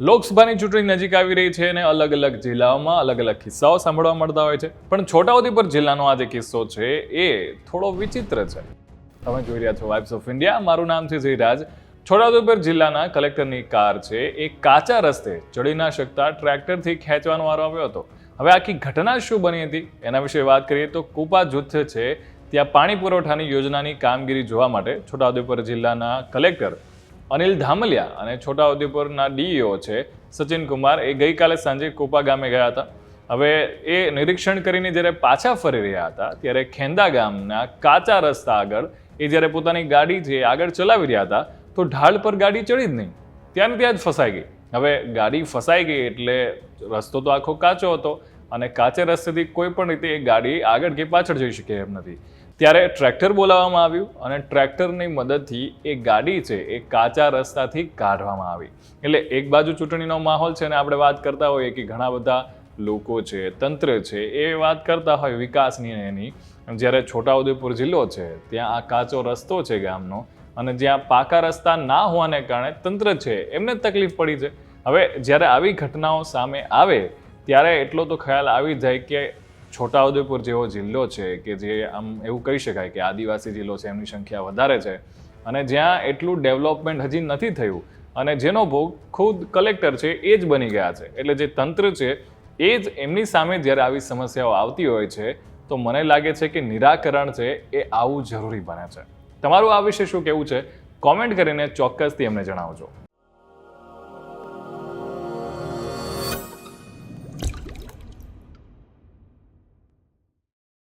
લોકસભાની ચૂંટણી નજીક આવી રહી છે અને અલગ અલગ જિલ્લાઓમાં અલગ અલગ કિસ્સાઓ સાંભળવા મળતા હોય છે. પણ છોટાઉદેપુર જિલ્લાનો આ જે કિસ્સો છે એ થોડો વિચિત્ર છે. તમે જોઈ રહ્યા છો વાઇબ્સ ઓફ ઇન્ડિયા મારું નામ છે જયરાજ. છોટાઉદેપુર જિલ્લાના કલેક્ટરની કાર છે. એ કાચા રસ્તે ચડી ના શકતા ટ્રેક્ટરથી ખેંચવાનો વારો આવ્યો હતો. હવે આખી ઘટના શું બની હતી? એના વિશે વાત કરીએ તો કુપા જૂથ છે. ત્યાં પાણી પુરવઠાની યોજનાની કામગીરી જોવા માટે છોટાઉદેપુર જિલ્લાના કલેક્ટર અનિલ ધામલિયા અને છોટાઉદેપુરના ડીઈઓ છે સચિન કુમાર એ ગઈકાલે સાંજે કોપા ગામે ગયા હતા. હવે એ નિરીક્ષણ કરીને જ્યારે પાછા ફરી રહ્યા હતા, ત્યારે ખેંદા ગામના કાચા રસ્તા આગળ એ જ્યારે પોતાની ગાડી છે આગળ ચલાવી રહ્યા હતા, તો ઢાળ પર ગાડી ચડી જ નહીં. ત્યાં ત્યાં જ ફસાઈ ગઈ. હવે ગાડી ફસાઈ ગઈ એટલે રસ્તો તો આખો કાચો હતો. અને કાચે રસ્તેથી કોઈ પણ રીતે એ ગાડી આગળ કે પાછળ જઈ શકે એમ નથી. ત્યારે ટ્રેક્ટર બોલાવવામાં આવ્યું અને ટ્રેક્ટરની મદદથી એ ગાડી છે એ કાચા રસ્તાથી કાઢવામાં આવી. એટલે એક બાજુ ચૂંટણીનો માહોલ છે અને આપણે વાત કરતા હોઈએ કે ઘણા બધા લોકો છે, તંત્ર છે, એ વાત કરતા હોય વિકાસની એની. જ્યારે છોટાઉદેપુર જિલ્લો છે, ત્યાં આ કાચો રસ્તો છે ગામનો અને જ્યાં પાકા રસ્તા ના હોવાને કારણે તંત્ર છે, એમને તકલીફ પડી છે. હવે જ્યારે આવી ઘટનાઓ સામે આવે ત્યારે એટલો તો ખ્યાલ આવી જાય કે છોટાઉદેપુર જેવો જિલ્લો છે કે જે આમ એવું કહી શકાય કે આદિવાસી જિલ્લો છે, એમની સંખ્યા વધારે છે. અને જ્યાં એટલું ડેવલપમેન્ટ હજી નથી થયું અને જેનો ભોગ ખુદ કલેક્ટર છે એ જ બની ગયા છે. એટલે જે તંત્ર છે એ જ એમની સામે જ્યારે આવી સમસ્યાઓ આવતી હોય છે, તો મને લાગે છે કે નિરાકરણ છે એ આવું જરૂરી બને છે. તમારું આ વિશે શું કહેવું છે? કોમેન્ટ કરીને ચોક્કસથી અમને જણાવજો.